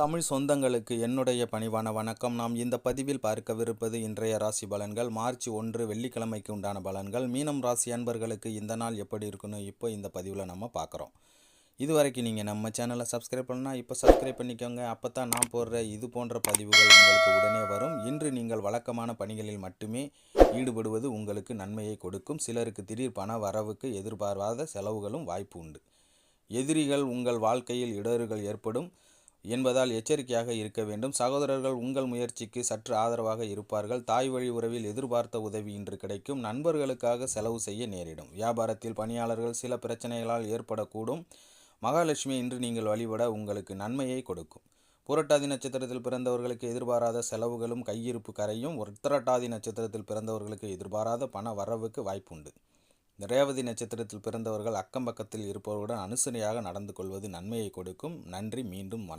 தமிழ் சொந்தங்களுக்கு என்னுடைய பணிவான வணக்கம். நாம் இந்த பதிவில் பார்க்கவிருப்பது இன்றைய ராசி பலன்கள். மார்ச் ஒன்று வெள்ளிக்கிழமைக்கு உண்டான பலன்கள். மீனம் ராசி அன்பர்களுக்கு இந்த நாள் எப்படி இருக்குன்னு இப்போ இந்த பதிவில் நம்ம பார்க்குறோம். இது வரைக்கும் நீங்கள் நம்ம சேனலை சப்ஸ்கிரைப் பண்ணால் இப்போ சப்ஸ்கிரைப் பண்ணிக்கோங்க. அப்போ தான் நான் போடுற இது போன்ற பதிவுகள் உங்களுக்கு உடனே வரும். இன்று நீங்கள் வழக்கமான பணிகளில் மட்டுமே ஈடுபடுவது உங்களுக்கு நன்மையை கொடுக்கும். சிலருக்கு திடீர் பண வரவுக்கு எதிர்பாராத செலவுகளும் வாய்ப்பு உண்டு. எதிரிகள் உங்கள் வாழ்க்கையில் இடர்கள் ஏற்படும். என்பதால் எச்சரிக்கையாக இருக்க வேண்டும். சகோதரர்கள் உங்கள் முயற்சிக்கு சற்று ஆதரவாக இருப்பார்கள். தாய் வழி உறவில் எதிர்பார்த்த உதவி இன்று கிடைக்கும். நண்பர்களுக்காக செலவு செய்ய நேரிடும். வியாபாரத்தில் பணியாளர்கள் சில பிரச்சனைகளால் ஏற்படக்கூடும். மகாலட்சுமி இன்று நீங்கள் வழிபட உங்களுக்கு நன்மையை கொடுக்கும். புரட்டாதி நட்சத்திரத்தில் பிறந்தவர்களுக்கு எதிர்பாராத செலவுகளும் கையிருப்பு கரையும். உத்திரட்டாதி நட்சத்திரத்தில் பிறந்தவர்களுக்கு எதிர்பாராத பண வரவுக்கு வாய்ப்புண்டு. ரேவதி நட்சத்திரத்தில் பிறந்தவர்கள் அக்கம் பக்கத்தில் இருப்பவர்களுடன் அனுசரியாக நடந்து கொள்வது நன்மையை கொடுக்கும். நன்றி. மீண்டும் வணக்கம்.